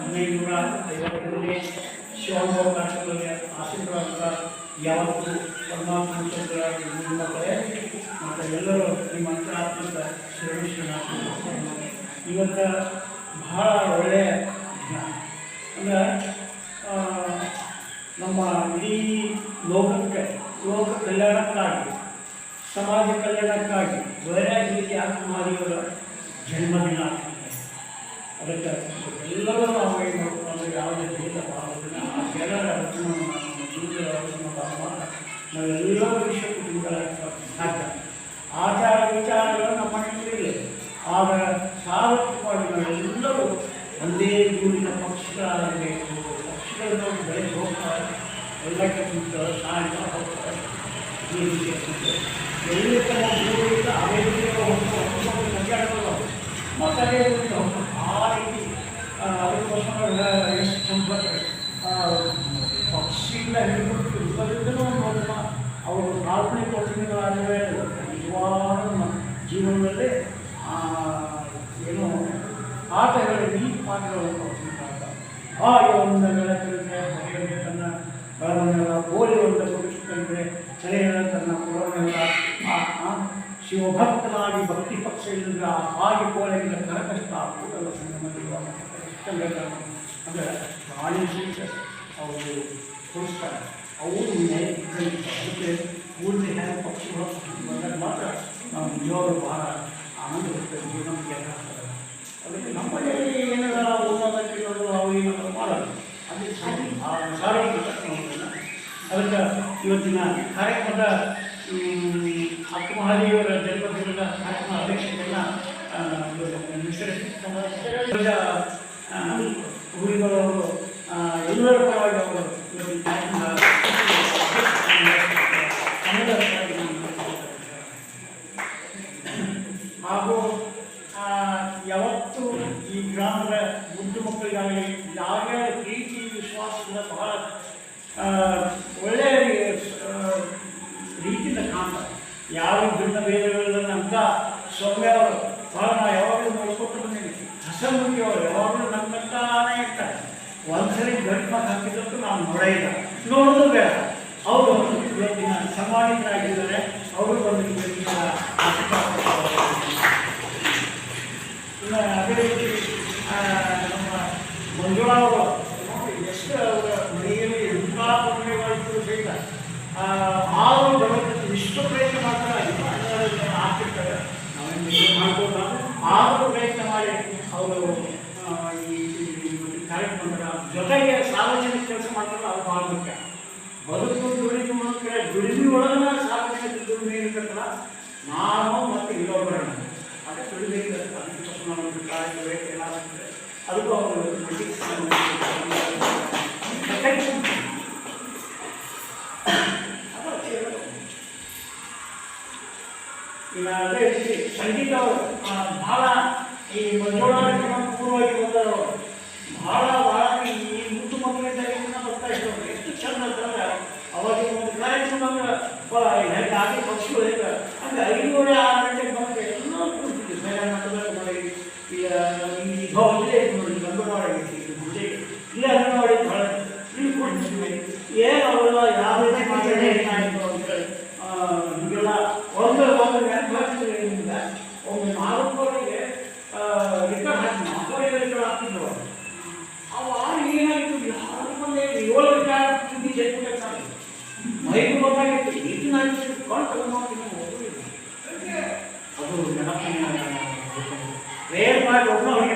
ಹದಿನೈದುನೂರ ಐವತ್ತರಲ್ಲಿ ಶಿವಮೊಗ್ಗ ನಾಟಕದಲ್ಲಿ ಆಶೀರ್ವಾದ ಯಾವತ್ತು ಪರಮಾತ್ಮ ಮಕ್ಕಳೇ ಮತ್ತು ಎಲ್ಲರೂ ನಿಮ್ಮ ಅಂತರಾತ್ಮಕ ಶ್ರೇಷ್ಠನ ಇವತ್ತು ಬಹಳ ಒಳ್ಳೆಯ ದಿನ ಅಂದ್ರೆ ನಮ್ಮ ಇಡೀ ಲೋಕಕ್ಕೆ, ಲೋಕ ಕಲ್ಯಾಣಕ್ಕಾಗಿ, ಸಮಾಜ ಕಲ್ಯಾಣಕ್ಕಾಗಿ ವೈರಾಗ್ಯ ರೀತಿ ಆತ್ಮಹಾರಿಯವರ ಜನ್ಮದಿನ. ಅದಕ್ಕೆ ಎಲ್ಲರೂ ಏನು ಮಾಡ್ಬೇಕು ಅಂದರೆ ಯಾವುದೇ ಭೇದ ಭಾವದಿಂದ ಆ ಜನರ ರಚನೆಯನ್ನು ನಮ್ಮ ಜೀವನದ ನಾವೆಲ್ಲರೂ ವಿಶ್ವ ಕುಟುಂಬಗಳಾಗ ಸಾಧ್ಯ. ಆಚಾರ ವಿಚಾರಗಳು ನಮ್ಮ ಮನೆಯಲ್ಲಿ ಆದರೆ ಸಾರ್ವತ್ರಿಕವಾಗಿ ನಾವೆಲ್ಲರೂ ಒಂದೇ ಊರಿನ ಪಕ್ಷಿಗಳಾಗಬೇಕು ಪಕ್ಷಿಗಳನ್ನು ಬೆಳೆದು ಹೋಗ್ತಾರೆ. ಎಲ್ಲಕ್ಕೆ ಕುಂತಾರೆ ಸಾಯಂಕಾಲ ಹೋಗ್ತಾರೆ. ರೀತಿಯ ಕುಂತಾರೆ ಎಲ್ಲಿ ತಮ್ಮ ಅದೇ ರೀತಿಯ ಹೋಗ್ತಾರೆ. ಸಂಚಾರಗಳು ಮತ್ತು ಅದೇ ರೀತಿ ಹೋಗ್ತಾರೆ ಆ ರೀತಿ ಆ, ಅದಕ್ಕೋಸ್ಕರ ಎಷ್ಟು ಪಕ್ಷಿಯಿಂದ ಹಿಡಿದು ಇಬ್ಬರಿಂದಲೂ ಒಂದು ಅವರು ಕಾಲ್ಪನಿಕ ವಚನಗಳಾದರೆ ನಿಜವಾದ ನಮ್ಮ ಜೀವನದಲ್ಲಿ ಏನು ಆಟಗಳಲ್ಲಿ ಈ ಪಾಠಗಳನ್ನು ಆ ಒಂದಗಳ ಮಕ್ಕಳಿಗೆ ತನ್ನ ಬರವನ್ನೆಲ್ಲ ಗೋಲಿ ಒಂದು ಕುಡಿಸಿಕೊಂಡ್ರೆ ಸರಿಯಾದ ತನ್ನ ಪುರವನ್ನೆಲ್ಲ ಆ ಶಿವಭಕ್ತನಾಗಿ ಭಕ್ತಿ ಪಕ್ಷ ಇಲ್ಲದ ಆ, ಹಾಗೆ ಕೋಲೆಯಿಂದ ಕರಕಷ್ಟ ಕೂಡಲ ಅಂದರೆ ಪ್ರಾಣಿ ಅವರು ಕೊಡಿಸ್ತಾರೆ ಅವರು ಅದಕ್ಕೆ ಪೂರ್ತಿ ಹೇಗೆ ಪಕ್ಷಿಗಳು ಬಂದಾಗ ಮಾತ್ರ ನಾವು ನಿಜವಾಗ್ಲೂ ಭಾಳ ಆನಂದ ಇರ್ತದೆ ನಮಗೆ ಅದಕ್ಕೆ ನಮ್ಮ ಮನೆಯಲ್ಲಿ ಓದೋದಕ್ಕೆ ನೋಡು ಅವು ಏನಾದ್ರು ಮಾಡೋದು. ಅದಕ್ಕೆ ಸಾರಿ ಭಾಳ ಸಾರಿಗೆ ಅದಕ್ಕೆ ಇವತ್ತಿನ ಕಾರ್ಯಕ್ರಮದ ಅಕ್ಕಮಹಾದೇವರ ಜನ್ಮದಿನದ ಕಾರ್ಯಕ್ರಮ ಅಧ್ಯಕ್ಷತೆಯನ್ನು ಹುಡುಗರವರು ಎಲ್ಲರ ಹಾಗೂ ಯಾವತ್ತು ಈ ಗ್ರಾಮದ ಮುದ್ದು ಮಕ್ಕಳಿಗಾಗಲಿ ಯಾವ್ಯಾವ ಪ್ರೀತಿ ವಿಶ್ವಾಸದಿಂದ ಬಹಳ ಒಳ್ಳೆಯ ರೀತಿಯಿಂದ ಕಾಣ್ತಾರೆ. ಯಾವ ಭಿನ್ನ ಭೇದಗಳನ್ನು ಅಂತ ಸೌಮ್ಯ ಅವರು, ಬಹಳ ನಾವು ಯಾವಾಗಲೂ ನೋಡ್ಕೊಟ್ಟು ಬಂದಿದ್ದೀವಿ ಹಸಮುಖಿ ಅವರು ಯಾವಾಗಲೂ ನಮ್ಮಂತಾನೇ ಇರ್ತಾರೆ. ಒಂದ್ಸರಿ ಗಂಟು ಮಾತು ಹಾಕಿದ್ದಕ್ಕೂ ನಾವು ನೋಡೇ ಇಲ್ಲ. ನೋಡೋದು ಬೇಡ. ಅವರು ಇವತ್ತಿನ ಅವರು ಇವತ್ತಿನ ಆ, ನಮ್ಮ ಮಂಜುಳಾ ಅವರು ಎಷ್ಟು ಅವರ ಮನೆಯಲ್ಲಿ ಎಂಥ ಪುಣ್ಯವಾಗಿತ್ತು ಸಹಿತ. ಆರು ಬರೋದಕ್ಕೆ ಇಷ್ಟು ಪ್ರಯತ್ನ ಮಾಡ್ತಾರೆ ಹನ್ನೆರಡು ಜನ ಆಗ್ತಿರ್ತಾರೆ. ಮಾಡ್ಬೋದು ಆದರೂ ಪ್ರಯತ್ನ ಮಾಡಿ ಅವರು ಈ ಕಾರ್ಯಕ್ರಮದ ಜೊತೆಗೆ ಸಾರ್ವಜನಿಕ ಕೆಲಸ ಮಾಡ್ತಾರೆ ಅದು ಭಾಳ ಮುಖ್ಯ. ಬದುಕು ದುಡಿದು ಮಕ್ಕಳ ದುಡಿಮೆ ಒಳಗನ ಸಾರ್ವಜನಿಕ ಅದಕ್ಕೂ ಅವರು. ಈಗ ರೀತಿ ಸಂಗೀತ ಆ, ಬಹಳ ಈ ಮಂಜುಳಾಟಕ್ಕೆ ಪೂರ್ವವಾಗಿ ಬಂದವರು ಬಹಳ ಬಹಳ ಈ ಮುದ್ದು ಮಕ್ಕಳಿಂದ ಬರ್ತಾ ಇದ್ರು ಎಷ್ಟು ಚಂದ ಅಂತಂದ್ರೆ ಅವಾಗ ಒಂದು ಕಾರ್ಯಕ್ರಮ ಹೆಂಗೆ ಆಗಿ ಪಕ್ಷಿಗಳು ಹೆಂಗೆ ಹಂಗೆ ಐನೂರ ಆರು ಈ ಗೌಜೆ ನೋಡಿ ಗಂಗವಾಡ ಗುಡ್ಡೆ ಇಲ್ಲ ಅಂಗನವಾಡಿ ಬಹಳ ಇಲ್ಲಿ ಕೂಡ್ತಿದ್ವಿ ಏನು ಅವೆಲ್ಲ ಯಾವ ರೀತಿ ಮಾತಾಡಿ ಏನಾಯಿತು ಅಂತೇಳಿ ಆ, ಹೀಗೆಲ್ಲ ಒಂದು ಒಂದು ನೆನಪು ಹಾಕ್ತಿದ್ರೆ ನಿಮ್ಗೆ ಒಮ್ಮೆ ನಾಲ್ಕುವರೆಗೆ ರಿಕಾರ್ಡ್ ಹಾಕಿ ನಾಲ್ಕುವರೆಗೆ ರಿಕಾರ್ಡ್ ಹಾಕ್ತಿದ್ರು ಅವ್ರು. ಅವಾಗ ಏನಾಗಿತ್ತು ಯಾರು ಬಂದೆ ಏಳು ರಿಕಾರ್ಡ್ ಸುದ್ದಿ ಜಡ್ಬಿಟ್ಟು ಮೈಕ್ ಗೊತ್ತಾಗಿತ್ತು ಇದು ನಾನು ಕೊಂಡು ತಗೊಂಡು ಅದು ನೆನಪಿನ ರೇರ್ ಮಾಡಿ ಒಬ್ಬ ಹೊರಗೆ